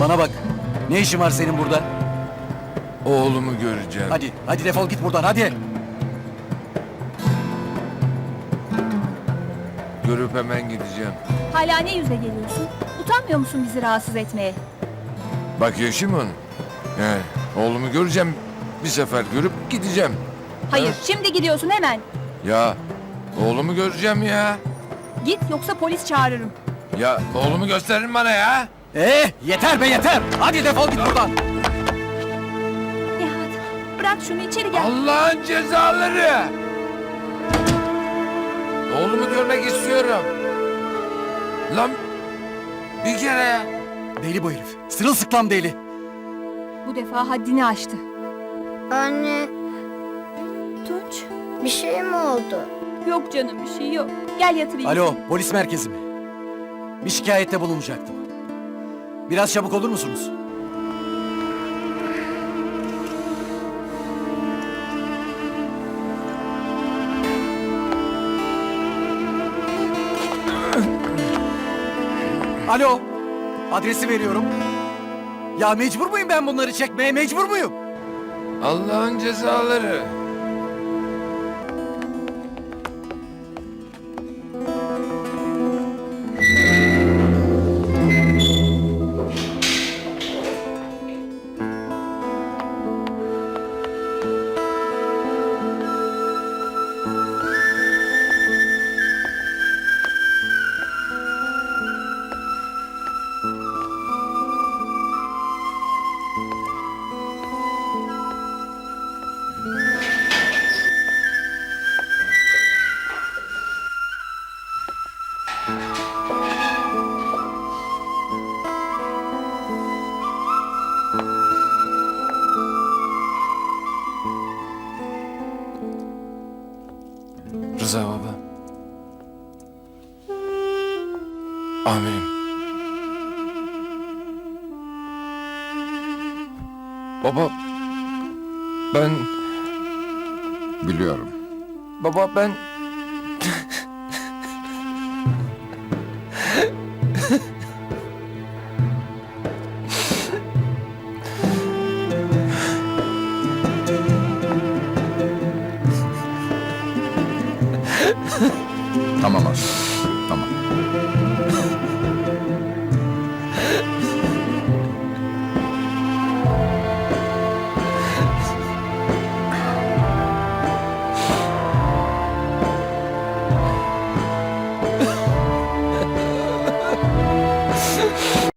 Bana bak. Ne işin var senin burada? Oğlumu göreceğim. Hadi, hadi defol git buradan hadi. Görüp hemen gideceğim. Hala ne yüzle geliyorsun? Utanmıyor musun bizi rahatsız etmeye? Bak onun. Yani oğlumu göreceğim. Bir sefer görüp gideceğim. Hayır, Ha? şimdi gidiyorsun hemen. Ya oğlumu göreceğim ya. Git yoksa polis çağırırım. Ya oğlumu gösterin bana ya. Ee, yeter be yeter. Hadi defol git buradan. Nihat, bırak şunu içeri gel. Allah'ın cezaları. Oğlumu görmek istiyorum. Lan bir kere ya. Deli bu herif. Sırılsıklam deli. Bu defa haddini aştı. Anne Tunç, bir şey mi oldu? yok canım bir şey yok. Gel yatırayım Alo, polis merkezi mi? Bir şikayette bulunacaktım. Biraz çabuk olur musunuz? Alo, adresi veriyorum. Ya mecbur muyum ben bunları çekmeye, mecbur muyum? Allah'ın cezaları. Rıza baba. Amirim. Baba ben Biliyorum. baba ben Tamam aslan. Tamam.